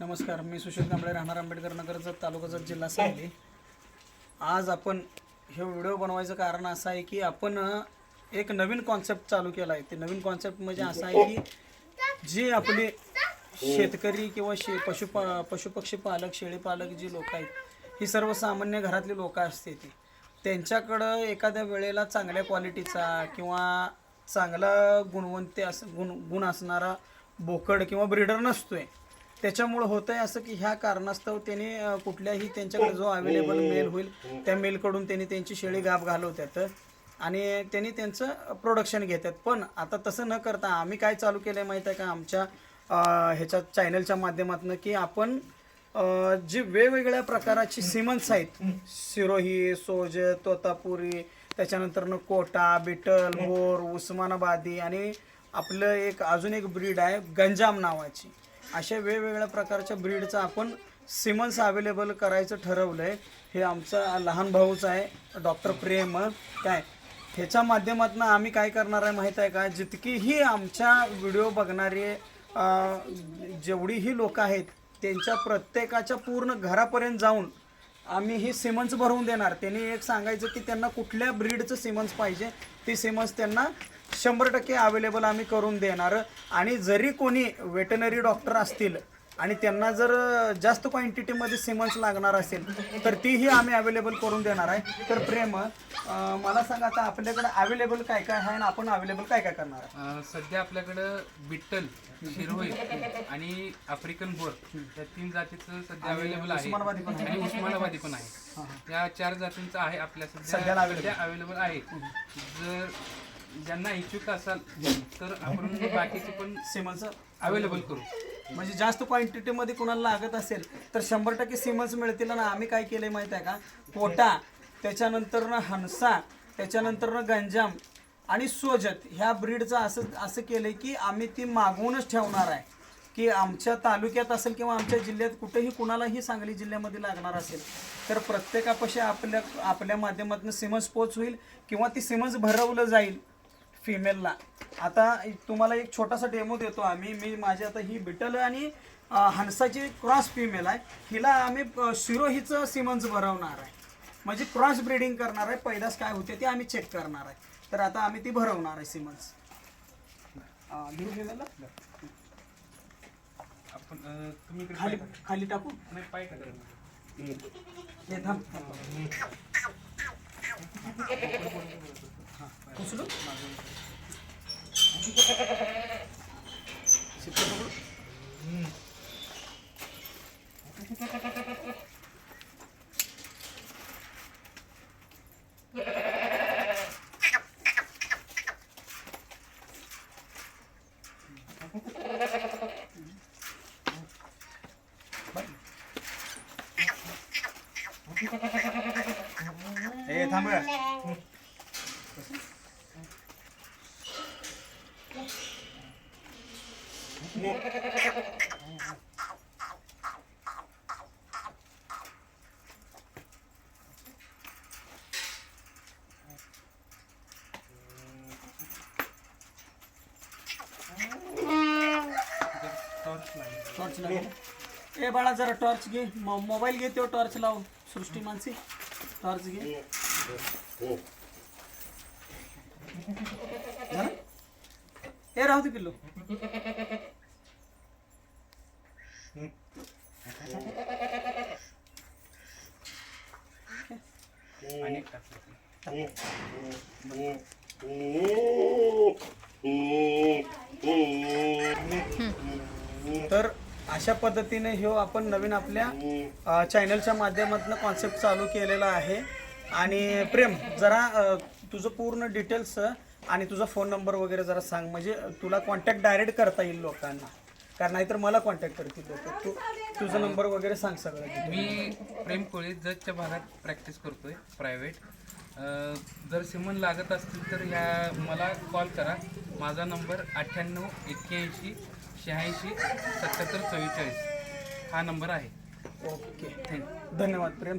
नमस्कार मी सुशील कांबळे राहणार आंबेडकर नगर तालुक्याचा जिल्हा सांगली. आज आपण हे व्हिडिओ बनवायचं कारण असं आहे की आपण एक नवीन कॉन्सेप्ट चालू केला आहे. ते नवीन कॉन्सेप्ट म्हणजे असं आहे की जे आपले शेतकरी किंवा शे पशुपा पशुपक्षी पालक शेळी पालक जी लोक आहेत ही सर्वसामान्य घरातली लोक असते ती. त्यांच्याकडं एखाद्या वेळेला चांगल्या क्वालिटीचा किंवा चांगला गुणवंते अस गुण गुण असणारा बोकड किंवा ब्रीडर नसतोय. त्याच्यामुळं होतं आहे असं की ह्या कारणास्तव त्यांनी कुठल्याही त्यांच्याकडे जो अवेलेबल मेल होईल त्या मेलकडून त्यांनी त्यांची शेळी गाप घालवतात. आणि त्यांनी त्यांचं प्रोडक्शन घेतात. पण आता तसं न करता आम्ही काय चालू केलं आहे माहीत आहे का? आमच्या ह्याच्या चॅनलच्या माध्यमातून की आपण जी वेगवेगळ्या प्रकाराची सिमन्स आहेत सिरोही सोज तोतापुरी त्याच्यानंतरनं कोटा बिटल बोर उस्मानाबादी आणि आपलं एक अजून एक ब्रीड आहे गंजाम नावाची. अशा वेगवेगळ्या प्रकारच्या ब्रीडचं आपण सिमन्स अवेलेबल करायचं ठरवलं आहे हे आमचा लहान भाऊच आहे डॉक्टर प्रेम. काय? ह्याच्या माध्यमातून आम्ही काय करणार आहे माहीत आहे का? जितकीही आमच्या व्हिडिओ बघणारे जेवढीही लोक आहेत त्यांच्या प्रत्येकाच्या पूर्ण घरापर्यंत जाऊन आम्ही ही सिमन्स भरवून देणार. त्यांनी एक सांगायचं की त्यांना कुठल्या ब्रीडचं सिमन्स पाहिजे ती सिमन्स त्यांना शंभर टक्के अवेलेबल आम्ही करून देणार. आणि जरी कोणी वेटनरी डॉक्टर असतील आणि त्यांना जर जास्त क्वांटिटीमध्ये सिमन्स लागणार असेल तर तीही आम्ही अवेलेबल करून देणार आहे. तर प्रेम अं, मला सांगा आता आपल्याकडे अवेलेबल काय काय आहे आणि आपण अवेलेबल काय काय करणार आहे अं, सध्या आपल्याकडं बिट्टल शिरोई आणि आफ्रिकन बोर या तीन जातीचं सध्या अवेलेबल आहे. उस्मानाबादी पण आहे. आणि उस्मानाबादी पण आहे. या चार जातींचं आहे आपल्या सध्याला सध्या सध्या अवेलेबल आहे. जर ज्यांना इच्छुक असाल तर आपण बाकीचे पण सिमन्स अवेलेबल करू. म्हणजे जास्त क्वांटिटीमध्ये कुणाला लागत असेल तर शंभर टक्के सिमन्स मिळतील आणि आम्ही काय केलं आहे माहीत आहे का? पोटा त्याच्यानंतरनं हंसा त्याच्यानंतरनं गंजाम आणि सोजत ह्या ब्रीडचं असं असं केलं आहे की आम्ही ती मागवूनच ठेवणार आहे. की आमच्या तालुक्यात असेल किंवा आमच्या जिल्ह्यात कुठेही कुणालाही सांगली जिल्ह्यामध्ये लागणार असेल तर प्रत्येकापाशी आपल्या आपल्या माध्यमातून सिमन्स पोच होईल किंवा ती सिमन्स भरवलं जाईल. फिमेलला आता तुम्हाला एक छोटासा डेमो देतो आम्ही. मी माझी आता ही बिटल आणि हंसाची क्रॉस फिमेल आहे. हिला आम्ही शिरोहीचं सिमन्स भरवणार आहे. म्हणजे क्रॉस ब्रीडिंग करणार आहे. पैदास काय होते ते आम्ही चेक करणार आहे. तर आता आम्ही ती भरवणार आहे सिमन्स घेऊ फिमेलला आपण अं, तुम्ही इकडे खाली. खाली टाकू? नाही पाय थांब. उचलू शिक्का पकडू? ए थांब टॉर्च लावा. लाव ए बाळा जरा टॉर्च घे. मोबाईल घे तो टॉर्च लाव सृष्टी मानसी टॉर्च घे. ए राहू दे पिल्लू तर अशा पद्धतीने ह्यो आपण नवीन आपल्या चॅनलच्या माध्यमातून कॉन्सेप्ट चालू केलेला आहे. आणि प्रेम जरा तुझं पूर्ण डिटेल्स आणि तुझा फोन नंबर वगैरे जरा सांग. म्हणजे तुला कॉन्टॅक्ट डायरेक्ट करता येईल लोकांना. कारण नाहीतर मला कॉन्टॅक्ट करतील लोक. तू तुझा नंबर वगैरे सांग सगळं. मी प्रेम कोळी जतच्या भागात प्रॅक्टिस करतोय प्रायव्हेट जर सिमन लागत असतील तर ह्या मला कॉल करा. माझा नंबर अठ्ठ्याण्णव एक्क्याऐंशी शहाऐंशी सत्याहत्तर चव्वेचाळीस. हा नंबर आहे. ओके. थँक्यू धन्यवाद प्रेम.